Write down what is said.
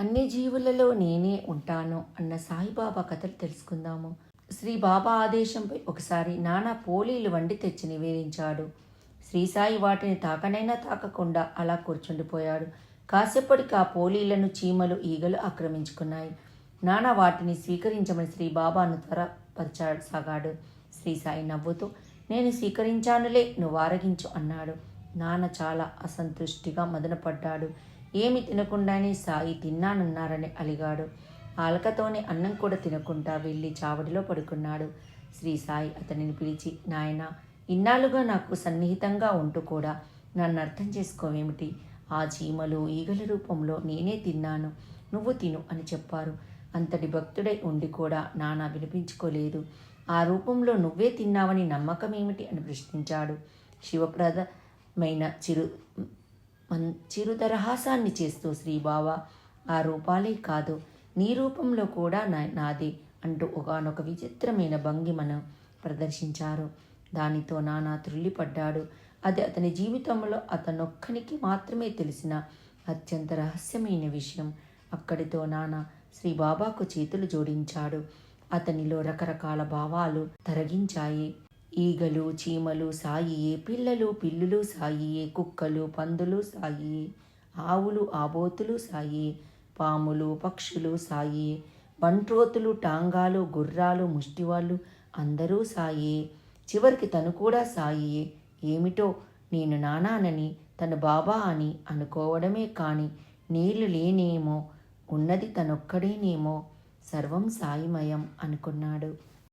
అన్ని జీవులలో నేనే ఉంటాను అన్న సాయిబాబా కథలు తెలుసుకుందాము. శ్రీ బాబా ఆదేశంపై ఒకసారి నానా పోలీలు వండి తెచ్చి నివేదించాడు. శ్రీ సాయి వాటిని తాకనైనా తాకకుండా అలా కూర్చుండిపోయాడు. కాసేపటికి ఆ పోలీలను చీమలు ఈగలు ఆక్రమించుకున్నాయి. నానా వాటిని స్వీకరించమని శ్రీ బాబాను త్వరపరచసాగాడు. శ్రీ సాయి నవ్వుతూ నేను స్వీకరించానులే నువ్వు ఆరగించు అన్నాడు. నాన్న చాలా అసంతృష్టిగా మదనపడ్డాడు. ఏమి తినకుండానే సాయి తిన్నానన్నారని అలిగాడు. ఆలకతోనే అన్నం కూడా తినకుండా వెళ్ళి చావడిలో పడుకున్నాడు. శ్రీ సాయి అతనిని పిలిచి నాయన ఇన్నాళ్ళుగా నాకు సన్నిహితంగా ఉంటూ కూడా నన్ను అర్థం చేసుకోవేమిటి? ఆ చీమలు ఈగల రూపంలో నేనే తిన్నాను. నువ్వు తిను అని చెప్పారు. అంతటి భక్తుడై ఉండి కూడా నానా వినిపించుకోలేదు. ఆ రూపంలో నువ్వే తిన్నావని నమ్మకం ఏమిటి అని ప్రశ్నించాడు. శివప్రదమైన చిరు మన్ చిరుదరహాసాన్ని చేస్తూ శ్రీబావ ఆ రూపాలే కాదు నీ రూపంలో కూడా నా నాదే అంటూ ఒకనొక విచిత్రమైన భంగిమను ప్రదర్శించారు. దానితో నానా త్రుల్లిపడ్డాడు అది అతని జీవితంలో అతనొక్కనికి మాత్రమే తెలిసిన అత్యంత రహస్యమైన విషయం. అక్కడితో నాన్న శ్రీ బాబాకు చేతులు జోడించాడు. అతనిలో రకరకాల భావాలు తరగించాయి. ఈగలు చీమలు సాయియే పిల్లలు పిల్లులు సాయియే కుక్కలు పందులు సాయియే ఆవులు ఆబోతులు సాయి పాములు పక్షులు సాయి బంట్రోతులు టాంగాలు గుర్రాలు ముష్టివాళ్ళు అందరూ సాయి చివరికి తను కూడా సాయి ఏమిటో నేను నానానని తన బాబా అని అనుకోవడమే కాని నీళ్ళు లేనేమో ఉన్నది తనొక్కడేనేమో సర్వం సాయిమయం అనుకున్నాడు.